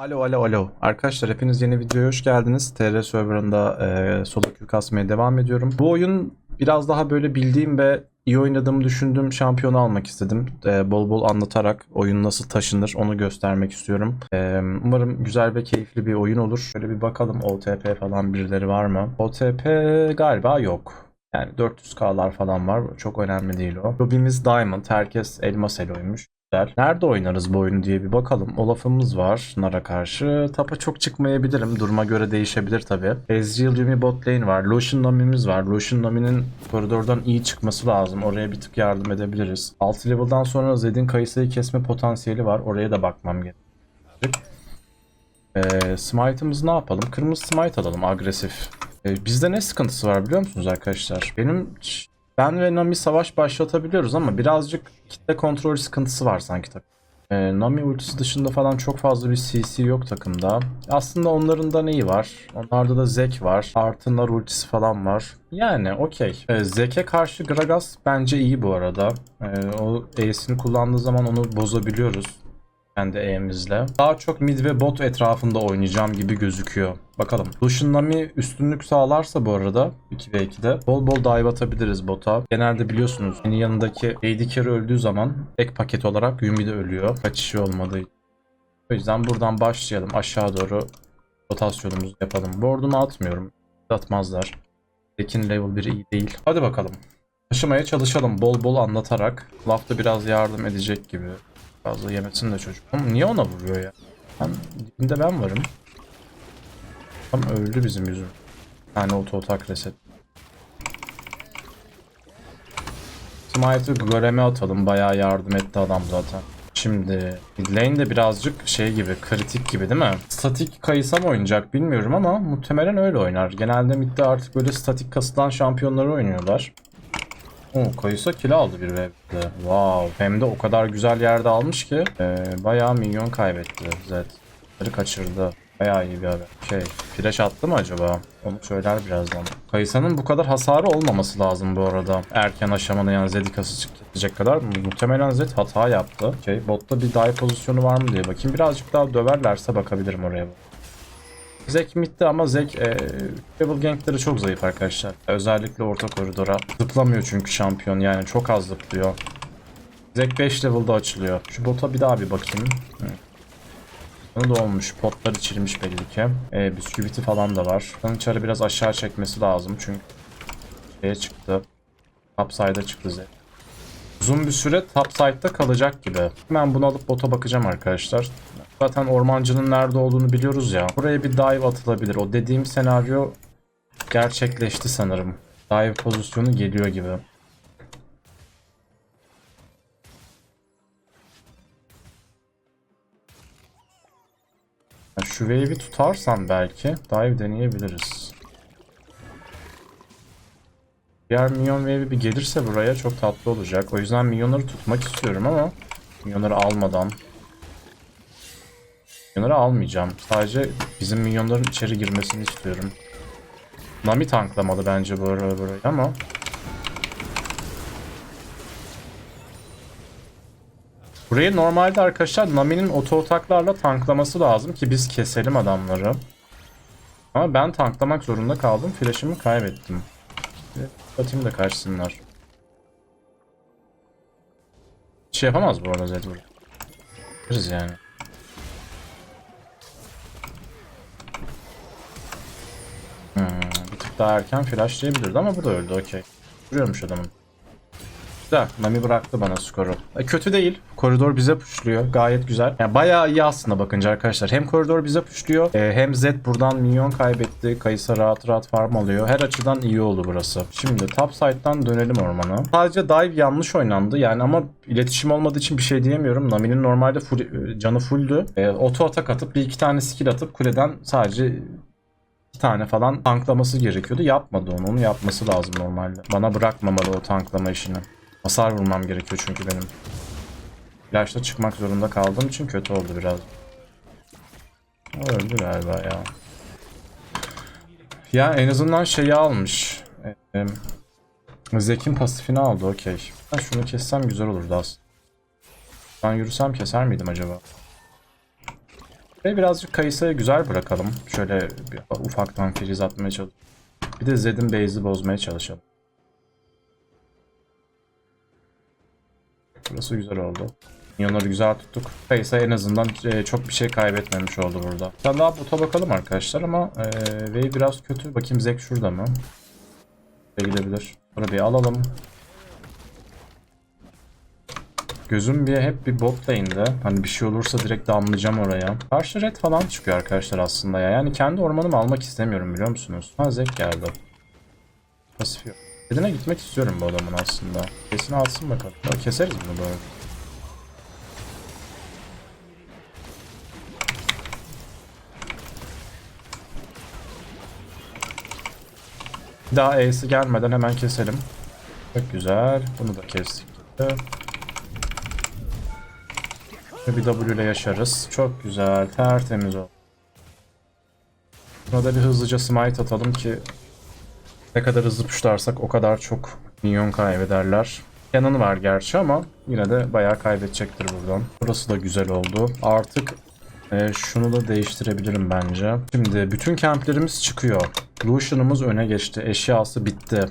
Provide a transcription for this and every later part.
Alo alo alo. Arkadaşlar hepiniz yeni videoya hoş geldiniz. TR serverında e, solo queue kasmaya devam ediyorum. Bu oyun biraz daha böyle bildiğim ve iyi oynadığımı düşündüğüm şampiyonu almak istedim. E, bol bol anlatarak oyun nasıl taşınır onu göstermek istiyorum. E, umarım güzel ve keyifli bir oyun olur. Şöyle bir bakalım OTP falan birileri var mı? OTP galiba yok. Yani 400k'lar falan var. Çok önemli değil o. Lobimiz Diamond. Herkes elmas eloymuş. Güzel. Nerede oynarız bu oyunu diye bir bakalım. Olaf'ımız var Nara karşı. Tapa çok çıkmayabilirim. Duruma göre değişebilir tabi. Ezreal Yumi bot lane var. Lucian Nami'miz var. Lucian Nami'nin koridordan iyi çıkması lazım. Oraya bir tık yardım edebiliriz. 6 level'dan sonra Zed'in Kayısı'yı kesme potansiyeli var. Oraya da bakmam gerekecek. Ee, smite'ımızı ne yapalım? Kırmızı smite alalım agresif. Ee, bizde ne sıkıntısı var biliyor musunuz arkadaşlar? Benim ben ve Nami savaş başlatabiliyoruz ama birazcık kitle kontrol sıkıntısı var sanki takım. Ee, Nami ultisi dışında falan çok fazla bir CC yok takımda. Aslında onların da neyi var? Onlarda da Zek var. Artınlar ultisi falan var. Yani okey. Ee, Zek'e karşı Gragas bence iyi bu arada. Ee, o E'sini kullandığı zaman onu bozabiliyoruz kendi E'mizle. Daha çok mid ve bot etrafında oynayacağım gibi gözüküyor. Bakalım. Lucian Nami üstünlük sağlarsa bu arada 2v2'de bol bol dive atabiliriz bota. Genelde biliyorsunuz senin yanındaki AD carry öldüğü zaman ek paket olarak Yumi de ölüyor. Kaçışı olmadığı için. O yüzden buradan başlayalım. Aşağı doğru rotasyonumuzu yapalım. Board'umu atmıyorum. Atmazlar. Tekin level 1 iyi değil. Hadi bakalım. Taşımaya çalışalım bol bol anlatarak. Lafta biraz yardım edecek gibi. Fazla yemesin de çocuk. Oğlum niye ona vuruyor ya? Ben, dibinde ben varım. Tam öldü bizim yüzüm. Yani auto atak reset. Smite'ı goleme atalım. Bayağı yardım etti adam zaten. Şimdi mid lane de birazcık şey gibi kritik gibi değil mi? Statik kayısa mı oynayacak bilmiyorum ama muhtemelen öyle oynar. Genelde midde artık böyle statik kasılan şampiyonları oynuyorlar. Oo, Kayısa kill aldı bir webde. Wow. Hem de o kadar güzel yerde almış ki ee, bayağı milyon kaybetti Zed. Bunları kaçırdı. Bayağı iyi bir haber. Şey, flash attı mı acaba? Onu söyler birazdan. Kayısa'nın bu kadar hasarı olmaması lazım bu arada. Erken aşamada yani Zed'i kası çıkacak kadar. Muhtemelen Zed hata yaptı. Şey, botta bir dive pozisyonu var mı diye bakayım. Birazcık daha döverlerse bakabilirim oraya. Zek midde ama Zek e, Double Gang'leri çok zayıf arkadaşlar. Özellikle orta koridora. Zıplamıyor çünkü şampiyon yani çok az zıplıyor. Zek 5 level'da açılıyor. Şu bota bir daha bir bakayım. Evet. Bunu da olmuş. Potlar içilmiş belli ki. E, bisküviti falan da var. Bunun çarı biraz aşağı çekmesi lazım çünkü şeye çıktı. Topside'a çıktı Zek. Uzun bir süre topside'da kalacak gibi. Hemen bunu alıp bota bakacağım arkadaşlar. Zaten ormancının nerede olduğunu biliyoruz ya. Buraya bir dive atılabilir. O dediğim senaryo gerçekleşti sanırım. Dive pozisyonu geliyor gibi. Şu wave'i tutarsam belki dive deneyebiliriz. Diğer minyon wave'i bir gelirse buraya çok tatlı olacak. O yüzden minyonları tutmak istiyorum ama minyonları almadan Minyonları almayacağım. Sadece bizim minyonların içeri girmesini istiyorum. Nami tanklamadı bence bu ara burayı ama. Burayı normalde arkadaşlar Nami'nin oto ataklarla tanklaması lazım ki biz keselim adamları. Ama ben tanklamak zorunda kaldım. Flash'ımı kaybettim. Atayım da kaçsınlar. Şey yapamaz bu arada Zed buraya. Yaparız yani. Hmm, bir tık daha erken flashlayabilirdi ama bu da öldü okey. Vuruyormuş adamın. Güzel. Nami bıraktı bana skoru. E, kötü değil. Koridor bize pushluyor. Gayet güzel. Yani bayağı iyi aslında bakınca arkadaşlar. Hem koridor bize pushluyor. e, hem Zed buradan minyon kaybetti. Kayısa rahat rahat farm alıyor. Her açıdan iyi oldu burası. Şimdi top side'dan dönelim ormana. Sadece dive yanlış oynandı. Yani ama iletişim olmadığı için bir şey diyemiyorum. Nami'nin normalde full, e, canı fulldü. E, auto atak atıp bir iki tane skill atıp kuleden sadece tane falan tanklaması gerekiyordu. Yapmadı onu. Onu yapması lazım normalde. Bana bırakmamalı o tanklama işini. Hasar vurmam gerekiyor çünkü benim. Flash'ta çıkmak zorunda kaldığım için kötü oldu biraz. Öldü galiba ya. Ya en azından şeyi almış. Ee, Zek'in pasifini aldı okey. Ben şunu kessem güzel olurdu aslında. Ben yürüsem keser miydim acaba? Ve birazcık Kayısa'ya güzel bırakalım. Şöyle bir ufaktan freeze atmaya çalışalım. Bir de Zed'in base'i bozmaya çalışalım. Burası güzel oldu. Minyonları güzel tuttuk. Kayısa en azından e, çok bir şey kaybetmemiş oldu burada. Bir tane daha bota bakalım arkadaşlar ama e, biraz kötü. Bakayım Zek şurada mı? Buraya gidebilir. Bunu bir alalım. Gözüm bir hep bir bot lane'de. Hani bir şey olursa direkt damlayacağım oraya. Karşı red falan çıkıyor arkadaşlar aslında ya. Yani kendi ormanımı almak istemiyorum biliyor musunuz? Ha Zek geldi. Pasif yok. Redine gitmek istiyorum bu adamın aslında. Kesin alsın bakalım. Ya keseriz bunu böyle. Daha E'si gelmeden hemen keselim. Çok güzel. Bunu da kestik. bir W ile yaşarız. Çok güzel. Tertemiz o. Buna da bir hızlıca smite atalım ki ne kadar hızlı puşlarsak o kadar çok minyon kaybederler. Cannon var gerçi ama yine de bayağı kaybedecektir buradan. Burası da güzel oldu. Artık e, şunu da değiştirebilirim bence. Şimdi bütün kemplerimiz çıkıyor. Lucian'ımız öne geçti. Eşyası bitti.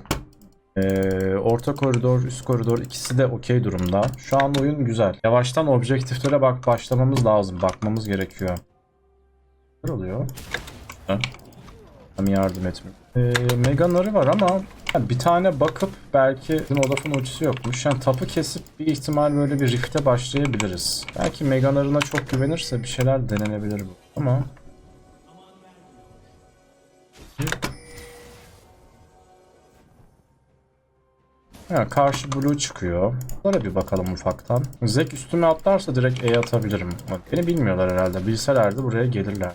Ee, orta koridor, üst koridor ikisi de okey durumda. Şu an oyun güzel. Yavaştan objektiflere bak başlamamız lazım. Bakmamız gerekiyor. Ne oluyor? Ha? Yardım etmiyor. Ee, Meganları var ama yani bir tane bakıp belki bizim Olaf'ın ultisi yokmuş. Yani tapı kesip bir ihtimal böyle bir rift'e başlayabiliriz. Belki Meganarına çok güvenirse bir şeyler denenebilir bu. Ama Ha, karşı blue çıkıyor. Bunlara bir bakalım ufaktan. Zek üstüme atlarsa direkt E atabilirim. Beni bilmiyorlar herhalde. Bilselerdi buraya gelirler.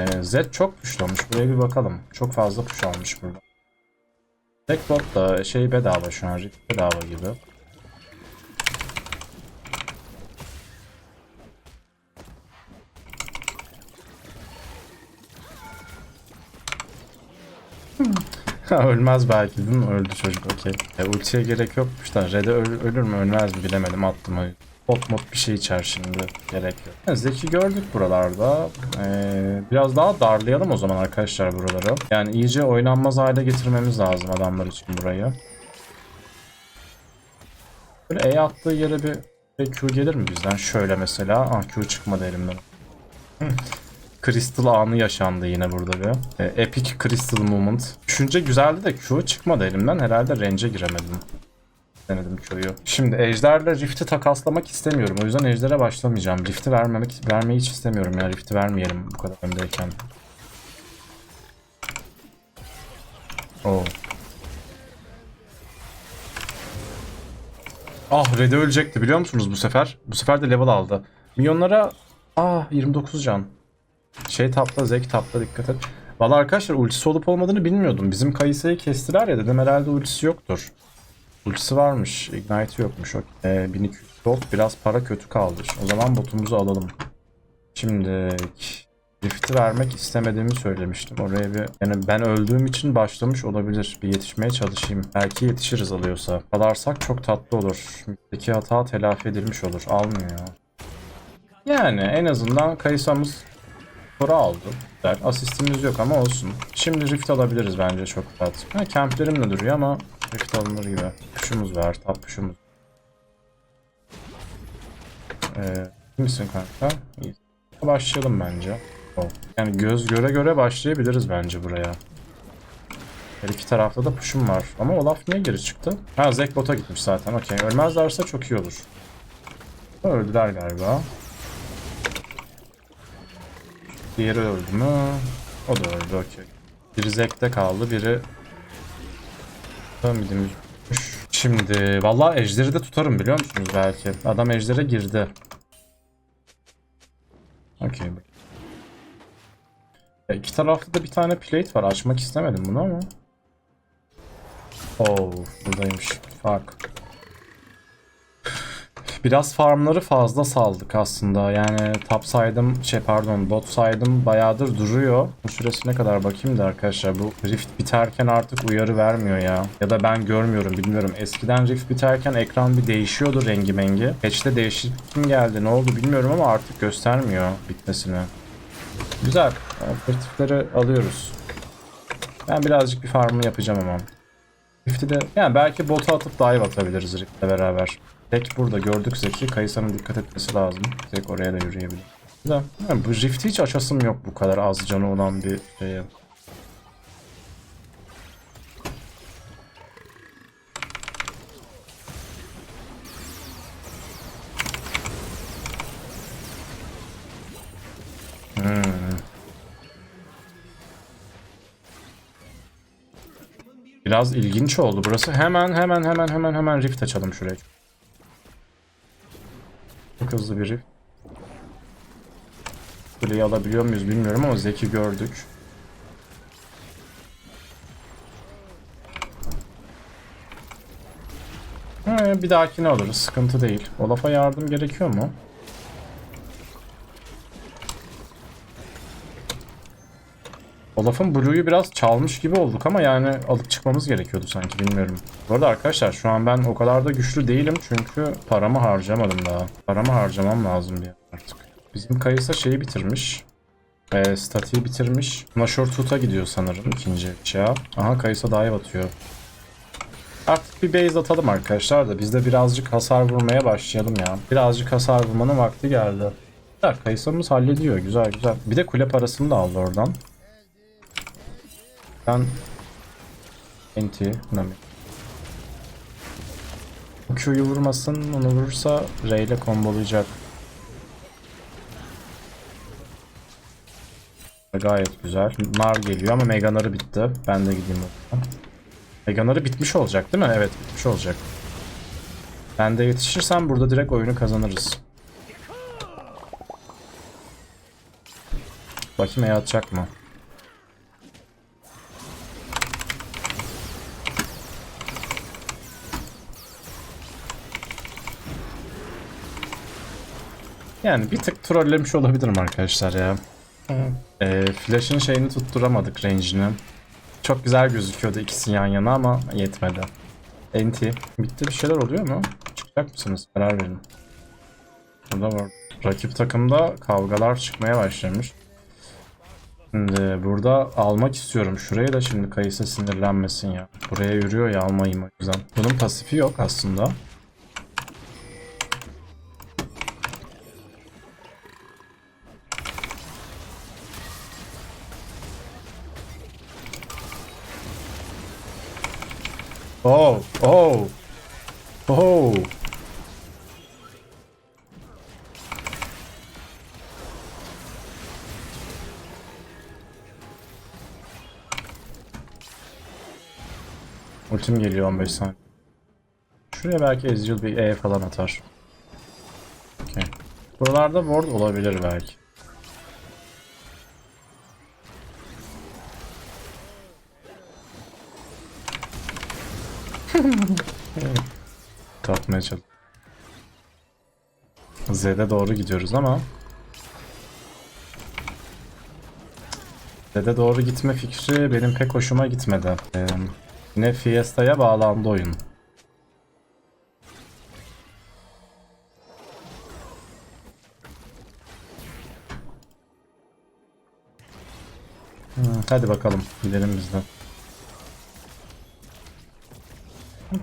Ee, Z çok olmuş. Buraya bir bakalım. Çok fazla push almış burada. Tek bot da şey bedava şu an. Rift bedava gibi. Ölmez belki değil mi? Öldü çocuk okey. E, ultiye gerek yokmuş da Red'e öl- ölür mü ölmez mi bilemedim attım Bot mod bir şey içer şimdi. Gerek yok. Zeki gördük buralarda. Ee, biraz daha darlayalım o zaman arkadaşlar buraları. Yani iyice oynanmaz hale getirmemiz lazım adamlar için burayı. Böyle E attığı yere bir bir Q gelir mi bizden? Şöyle mesela. Ah Q çıkmadı elimden. Crystal anı yaşandı yine burada bir. E, epic Crystal moment. Düşünce güzeldi de Q çıkmadı elimden. Herhalde range'e giremedim. Denedim Q'yu. Şimdi Ejder'le Rift'i takaslamak istemiyorum. O yüzden Ejder'e başlamayacağım. Rift'i vermemek, vermeyi hiç istemiyorum ya. Rift'i vermeyelim bu kadar öndeyken. Oo. Ah Red'e ölecekti biliyor musunuz bu sefer? Bu sefer de level aldı. Milyonlara... Ah 29 can. Şey tapla, Zek tapla dikkat et. Valla arkadaşlar ultisi olup olmadığını bilmiyordum. Bizim Kayısa'yı kestiler ya dedim herhalde ultisi yoktur. Ultisi varmış. Ignite yokmuş. Ee, 1200 gold biraz para kötü kaldı. O zaman botumuzu alalım. Şimdi Rift'i vermek istemediğimi söylemiştim. Oraya bir yani ben öldüğüm için başlamış olabilir. Bir yetişmeye çalışayım. Belki yetişiriz alıyorsa. Alarsak çok tatlı olur. İki hata telafi edilmiş olur. Almıyor. Yani en azından Kayısa'mız Skoru aldı. Asistimiz yok ama olsun. Şimdi Rift alabiliriz bence çok rahat. Ha, camplerim de duruyor ama Rift alınır gibi. Puşumuz var. Tap puşumuz. Ee, misin kanka? İyi. Başlayalım bence. Oh. Yani göz göre göre başlayabiliriz bence buraya. Her iki tarafta da push'um var. Ama Olaf niye geri çıktı? Ha Zek bota gitmiş zaten. Okey. Ölmezlerse çok iyi olur. Öldüler galiba. Diğeri öldü mü? O da öldü okey. Biri Zek'te kaldı, biri Dönmedim. Şimdi vallahi ejderi de tutarım biliyor musunuz belki. Adam ejdere girdi. Okey. Ya iki tarafta da bir tane plate var. Açmak istemedim bunu ama. Oh, buradaymış. Fuck. Biraz farmları fazla saldık aslında. Yani top side'ım şey pardon bot side'ım bayağıdır duruyor. Bu süresine kadar bakayım da arkadaşlar bu rift biterken artık uyarı vermiyor ya. Ya da ben görmüyorum bilmiyorum. Eskiden rift biterken ekran bir değişiyordu rengi mengi. Patch'te değişiklik geldi ne oldu bilmiyorum ama artık göstermiyor bitmesini. Güzel. Operatifleri alıyoruz. Ben birazcık bir farmı yapacağım ama. Rift'i de yani belki bota atıp dive atabiliriz Rift'le beraber. Tek burada gördük Zeki. Kayısa'nın dikkat etmesi lazım. Tek oraya da yürüyebilir. Güzel. Yani bu Rift'i hiç açasım yok bu kadar az canı olan bir şeye. Hmm. Biraz ilginç oldu burası. Hemen hemen hemen hemen hemen rift açalım şuraya. Çok hızlı bir rift. Kuleyi alabiliyor muyuz bilmiyorum ama Zeki gördük. Ha, bir dahakini alırız. Sıkıntı değil. Olaf'a yardım gerekiyor mu? Olaf'ın Blue'yu biraz çalmış gibi olduk ama yani alıp çıkmamız gerekiyordu sanki bilmiyorum. Bu arada arkadaşlar şu an ben o kadar da güçlü değilim çünkü paramı harcamadım daha. Paramı harcamam lazım bir artık. Bizim Kayısa şeyi bitirmiş. E, statiği bitirmiş. Nashor Tut'a gidiyor sanırım ikinci çağa. Aha Kayısa dive atıyor. Artık bir base atalım arkadaşlar da biz de birazcık hasar vurmaya başlayalım ya. Birazcık hasar vurmanın vakti geldi. Güzel Kayısa'mız hallediyor güzel güzel. Bir de kule parasını da aldı oradan. Ben NT Nami. Q'yu vurmasın, onu vurursa R ile kombolayacak. Gayet güzel. Nar geliyor ama Meganar'ı bitti. Ben de gideyim oradan. Meganar'ı bitmiş olacak değil mi? Evet bitmiş olacak. Ben de yetişirsem burada direkt oyunu kazanırız. Bakayım E atacak mı? Yani bir tık trollemiş olabilirim arkadaşlar ya. Ee, Flash'ın şeyini tutturamadık range'ini. Çok güzel gözüküyordu ikisi yan yana ama yetmedi. NT. Bitti bir şeyler oluyor mu? Çıkacak mısınız? Karar verin. Burada var. Rakip takımda kavgalar çıkmaya başlamış. Şimdi burada almak istiyorum. Şuraya da şimdi kayısı sinirlenmesin ya. Buraya yürüyor ya almayayım o yüzden. Bunun pasifi yok aslında. Oh, oh, oh. Ultim geliyor 15 saniye. Şuraya belki Ezreal bir E falan atar. Okay. Buralarda ward olabilir belki. Tatmaya çalış. Z'de doğru gidiyoruz ama Z'de doğru gitme fikri benim pek hoşuma gitmedi. Ee, yine Fiesta'ya bağlandı oyun. Hadi bakalım gidelim biz de.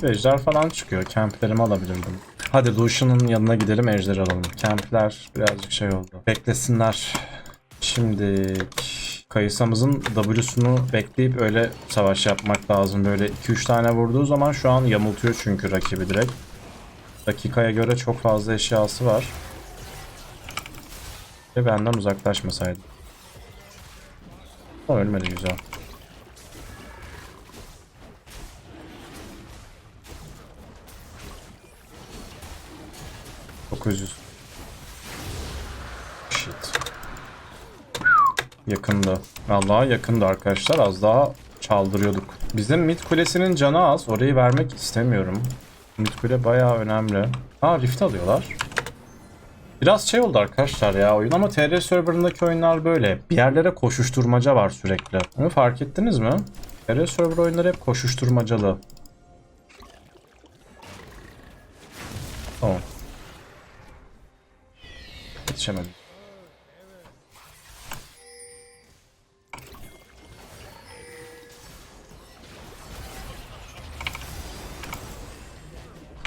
Ejder falan çıkıyor. Kemplerimi alabilirdim. Hadi Lucian'ın yanına gidelim ejder alalım. Kempler birazcık şey oldu. Beklesinler. Şimdi Kayısamızın W'sunu bekleyip öyle savaş yapmak lazım. Böyle 2-3 tane vurduğu zaman şu an yamultuyor çünkü rakibi direkt. Dakikaya göre çok fazla eşyası var. Ve benden uzaklaşmasaydı. O ölmedi güzel. 900. Shit. Yakında. Vallahi yakında arkadaşlar. Az daha çaldırıyorduk. Bizim mid kulesinin canı az. Orayı vermek istemiyorum. Mid kule bayağı önemli. Aa Rift alıyorlar. Biraz şey oldu arkadaşlar ya oyun ama TR serverındaki oyunlar böyle. Bir yerlere koşuşturmaca var sürekli. Onu fark ettiniz mi? TR server oyunları hep koşuşturmacalı. Yetişemedim.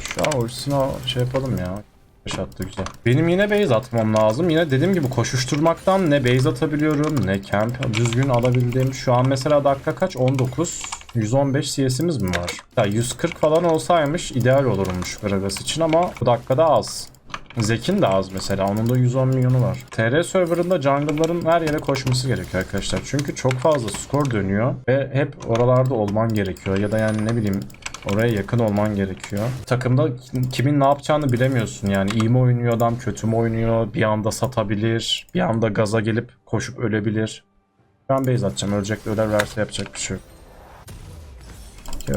Şu an ultisine şey yapalım ya. Beş attı güzel. Benim yine base atmam lazım. Yine dediğim gibi koşuşturmaktan ne base atabiliyorum ne camp düzgün alabildiğim. Şu an mesela dakika kaç? 19. 115 CS'imiz mi var? Ya 140 falan olsaymış ideal olurmuş Gragas için ama bu dakikada az. Zek'in de az mesela. Onun da 110 milyonu var. TR serverında jungle'ların her yere koşması gerekiyor arkadaşlar. Çünkü çok fazla skor dönüyor ve hep oralarda olman gerekiyor. Ya da yani ne bileyim Oraya yakın olman gerekiyor. Takımda kimin ne yapacağını bilemiyorsun yani. iyi mi oynuyor adam, kötü mü oynuyor, bir anda satabilir, bir anda gaza gelip koşup ölebilir. Ben base atacağım, ölecek öler verse yapacak bir şey yok.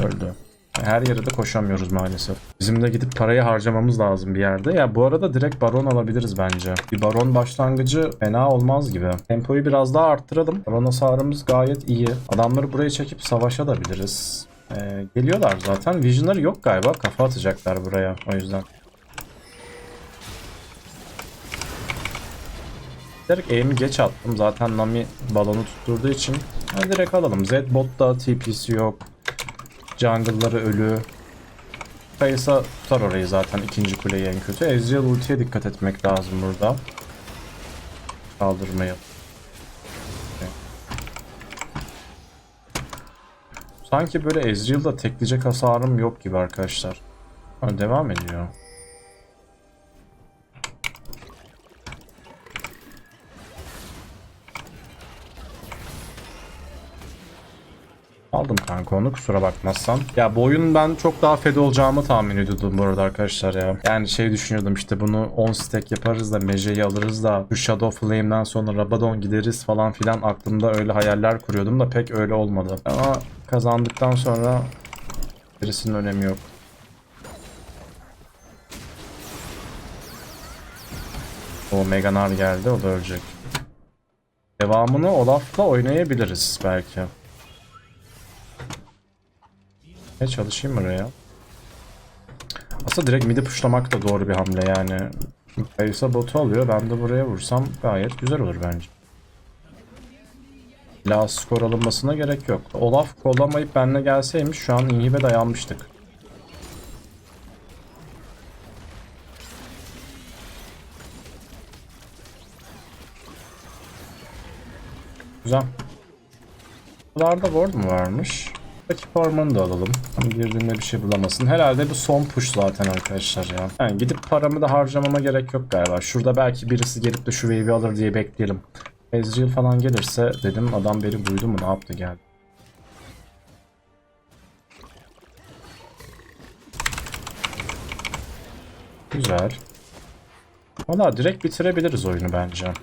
Öldü. Her yere de koşamıyoruz maalesef. Bizim de gidip parayı harcamamız lazım bir yerde. Ya bu arada direkt baron alabiliriz bence. Bir baron başlangıcı fena olmaz gibi. Tempoyu biraz daha arttıralım. Baron hasarımız gayet iyi. Adamları buraya çekip savaşabiliriz. Ee, geliyorlar zaten. Vision'ları yok galiba. Kafa atacaklar buraya o yüzden. Direkt aim'i geç attım. Zaten Nami balonu tutturduğu için. Ha, direkt alalım. Zed botta TP'si yok. Jungle'ları ölü. Kayısa tutar orayı zaten ikinci kuleyi en kötü. Ezreal ultiye dikkat etmek lazım burada. Kaldırmayı. Sanki böyle Ezreal'da tekleyecek hasarım yok gibi arkadaşlar. Ha, devam ediyor. Aldım kanka onu kusura bakmazsan. Ya bu oyun ben çok daha fed olacağımı tahmin ediyordum bu arada arkadaşlar ya. Yani şey düşünüyordum işte bunu 10 stack yaparız da Meje'yi alırız da şu Shadow Flame'den sonra Rabadon gideriz falan filan aklımda öyle hayaller kuruyordum da pek öyle olmadı. Ama kazandıktan sonra birisinin önemi yok. O Meganar geldi o da ölecek. Devamını Olaf'la oynayabiliriz belki. Ne çalışayım oraya? Aslında direkt midi pushlamak da doğru bir hamle yani. Kayısa botu alıyor. Ben de buraya vursam gayet güzel olur bence. La skor alınmasına gerek yok. Olaf kollamayıp benle gelseymiş şu an inhibe dayanmıştık. Güzel. Buralarda ward mu varmış? Rakip ormanı da alalım. Ama girdiğimde bir şey bulamasın. Herhalde bu son push zaten arkadaşlar ya. Yani gidip paramı da harcamama gerek yok galiba. Şurada belki birisi gelip de şu wave'i alır diye bekleyelim. Ezreal falan gelirse dedim adam beni duydu mu ne yaptı geldi. Güzel. Valla direkt bitirebiliriz oyunu bence.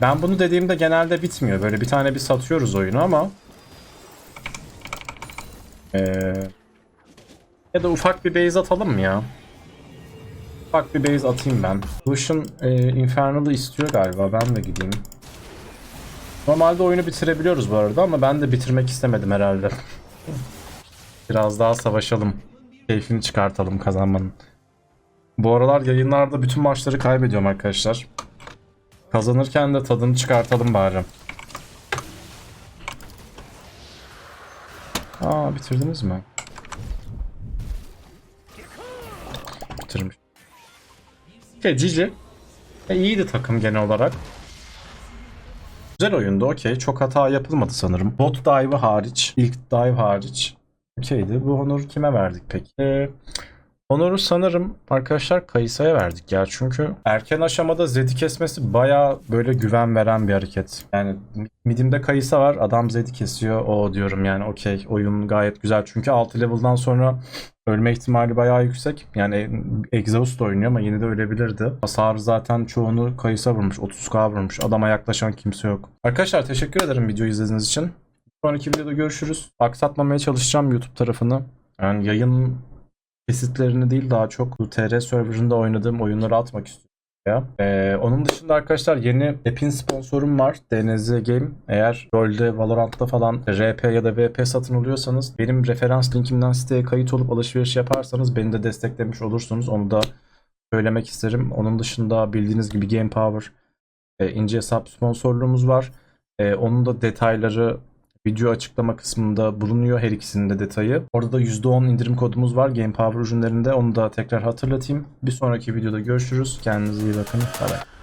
Ben bunu dediğimde genelde bitmiyor. Böyle bir tane bir satıyoruz oyunu ama ee, ya da ufak bir base atalım mı ya? Ufak bir base atayım ben. Lucian e, Infernal'ı istiyor galiba. Ben de gideyim. Normalde oyunu bitirebiliyoruz bu arada ama ben de bitirmek istemedim herhalde. Biraz daha savaşalım. Keyfini çıkartalım kazanmanın. Bu aralar yayınlarda bütün maçları kaybediyorum arkadaşlar. Kazanırken de tadını çıkartalım bari. Aa bitirdiniz mi? Bitirmiş. Okay, Cici. E, iyiydi takım genel olarak. Güzel oyundu okey. Çok hata yapılmadı sanırım. Bot dive'ı hariç. ilk dive hariç. Okeydi. Bu Honor kime verdik peki? Ee, Honor'u sanırım arkadaşlar Kayısa'ya verdik ya. Çünkü erken aşamada Zed'i kesmesi baya böyle güven veren bir hareket. Yani midimde Kayısa var. Adam Zed'i kesiyor. O diyorum yani okey. Oyun gayet güzel. Çünkü 6 level'dan sonra ölme ihtimali bayağı yüksek. Yani Exhaust oynuyor ama yine de ölebilirdi. Hasarı zaten çoğunu Kayısa vurmuş. 30k vurmuş. Adama yaklaşan kimse yok. Arkadaşlar teşekkür ederim videoyu izlediğiniz için. Sonraki videoda görüşürüz. Aksatmamaya çalışacağım YouTube tarafını. Yani yayın kesitlerini değil daha çok TR serverında oynadığım oyunları atmak istiyorum. Ya. Ee, onun dışında arkadaşlar yeni app'in sponsorum var. DNZ Game. Eğer LoL'de, Valorant'ta falan RP ya da VP satın alıyorsanız benim referans linkimden siteye kayıt olup alışveriş yaparsanız beni de desteklemiş olursunuz. Onu da söylemek isterim. Onun dışında bildiğiniz gibi Game Power e, ince hesap sponsorluğumuz var. E, onun da detayları video açıklama kısmında bulunuyor her ikisinin de detayı. Orada da %10 indirim kodumuz var Game Power ürünlerinde. Onu da tekrar hatırlatayım. Bir sonraki videoda görüşürüz. Kendinize iyi bakın. Bye bye.